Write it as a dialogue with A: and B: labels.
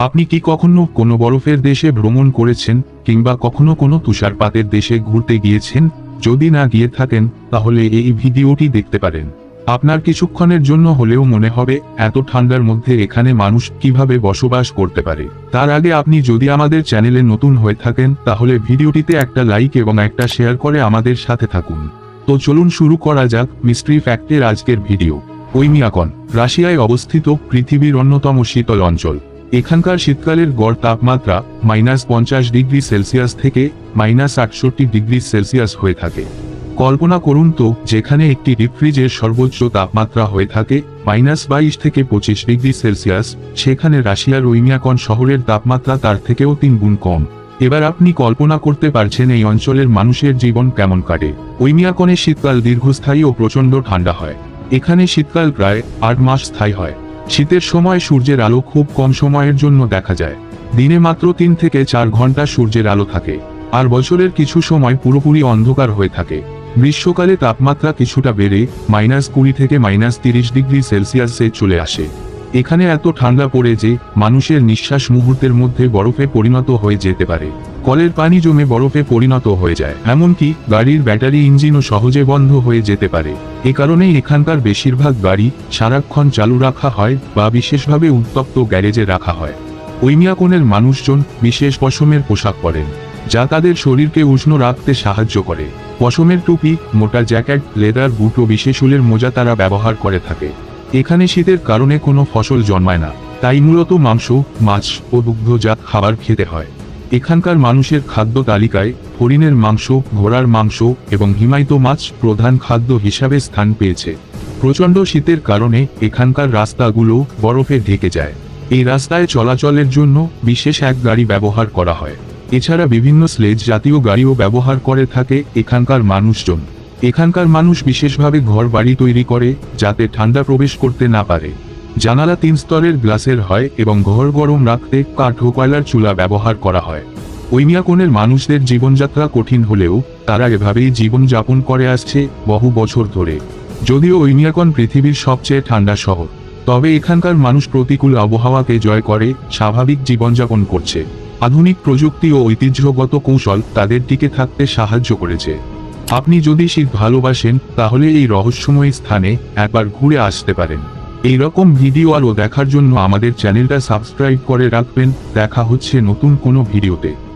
A: আপনি কি কখনো কোনো বরফের দেশে ভ্রমণ করেছেন, কিংবা কখনো কোনো তুষারপাতের দেশে ঘুরতে গিয়েছেন? যদি না গিয়ে থাকেন, তাহলে এই ভিডিওটি দেখতে পারেন। আপনার কিছুক্ষণের জন্য হলেও মনে হবে, এত ঠান্ডার মধ্যে এখানে মানুষ কীভাবে বসবাস করতে পারে। তার আগে আপনি যদি আমাদের চ্যানেলে নতুন হয়ে থাকেন, তাহলে ভিডিওটিতে একটা লাইক এবং একটা শেয়ার করে আমাদের সাথে থাকুন। তো চলুন শুরু করা যাক মিস্ট্রি ফ্যাক্টের আজকের ভিডিও। ওইমিয়াকন রাশিয়ায় অবস্থিত পৃথিবীর অন্যতম শীতল অঞ্চল। এখানকার শীতকালের গড় তাপমাত্রা মাইনাস পঞ্চাশ ডিগ্রি সেলসিয়াস থেকে মাইনাস আটষট্টি ডিগ্রি সেলসিয়াস হয়ে থাকে। কল্পনা করুন তো, যেখানে একটি ডিপ ফ্রিজের সর্বোচ্চ তাপমাত্রা হয়ে থাকে মাইনাস বাইশ থেকে পঁচিশ ডিগ্রি সেলসিয়াস, সেখানে রাশিয়ার ওইমিয়াকন শহরের তাপমাত্রা তার থেকেও তিন গুণ কম। এবার আপনি কল্পনা করতে পারছেন এই অঞ্চলের মানুষের জীবন কেমন কাটে। ওইমিয়াকনে শীতকাল দীর্ঘস্থায়ী ও প্রচণ্ড ঠান্ডা হয়। এখানে শীতকাল প্রায় আট মাস স্থায়ী হয়। শীতের সময় সূর্যের আলো খুব কম সময়ের জন্য দেখা যায়। দিনে মাত্র তিন থেকে চার ঘণ্টা সূর্যের আলো থাকে, আর বছরের কিছু সময় পুরোপুরি অন্ধকার হয়ে থাকে। গ্রীষ্মকালে তাপমাত্রা কিছুটা বেড়ে, মাইনাস কুড়ি থেকে মাইনাস তিরিশ ডিগ্রি সেলসিয়াসে চলে আসে। এখানে এত ঠান্ডা পড়ে যে, মানুষের নিঃশ্বাস মুহূর্তের মধ্যে বরফে পরিণত হয়ে যেতে পারে। কলের পানি জমে বরফে পরিণত হয়ে যায়। এমনকি, গাড়ির ব্যাটারি ইঞ্জিনও সহজে বন্ধ হয়ে যেতে পারে। এ কারণেই এখানকার বেশিরভাগ গাড়ি সারাক্ষণ চালু রাখা হয় বা বিশেষভাবে উত্তপ্ত গ্যারেজে রাখা হয়। ওইমিয়াকোনের মানুষজন বিশেষ পশমের পোশাক পরেন, যা তাদের শরীরকে উষ্ণ রাখতে সাহায্য করে। পশমের টুপি, মোটা জ্যাকেট, লেদার বুট ও বিশেষ উলের মোজা তারা ব্যবহার করে থাকে। এখানে শীতের কারণে কোনো ফসল জন্মায় না, তাই মূলত মাংস, মাছ ও দুগ্ধজাত খাবার খেতে হয়। এখানকার মানুষের খাদ্য তালিকায় হরিণের মাংস, ঘোড়ার মাংস এবং হিমায়িত মাছ প্রধান খাদ্য হিসাবে স্থান পেয়েছে। প্রচণ্ড শীতের কারণে এখানকার রাস্তাগুলো বরফে ঢেকে যায়। এই রাস্তায় চলাচলের জন্য বিশেষ এক গাড়ি ব্যবহার করা হয়। এছাড়া বিভিন্ন স্লেজ জাতীয় গাড়িও ব্যবহার করে থাকে এখানকার মানুষজন। এখানকার মানুষ বিশেষভাবে ঘর বাড়ি তৈরি করে, যাতে ঠান্ডা প্রবেশ করতে না পারে। জানালা তিন স্তরের গ্লাসের হয় এবং ঘর গরম রাখতে কাঠ ও কয়লার চুলা ব্যবহার করা হয়। ওইমিয়াকোনের মানুষদের জীবনযাত্রা কঠিন হলেও, তারা এভাবেই জীবনযাপন করে আসছে বহু বছর ধরে। যদিও ওইমিয়াকন পৃথিবীর সবচেয়ে ঠান্ডা শহর, তবে এখানকার মানুষ প্রতিকূল আবহাওয়াকে জয় করে, স্বাভাবিক জীবনযাপন করছে। আধুনিক প্রযুক্তি ও ঐতিহ্যগত কৌশল তাদের টিকে থাকতে সাহায্য করেছে। আপনি যদি শীত ভালোবাসেন, তাহলে এই রহস্যময় স্থানে একবার ঘুরে আসতে পারেন। এই রকম ভিডিও আরও দেখার জন্য আমাদের চ্যানেলটা সাবস্ক্রাইব করে রাখবেন। দেখা হচ্ছে নতুন কোনো ভিডিওতে।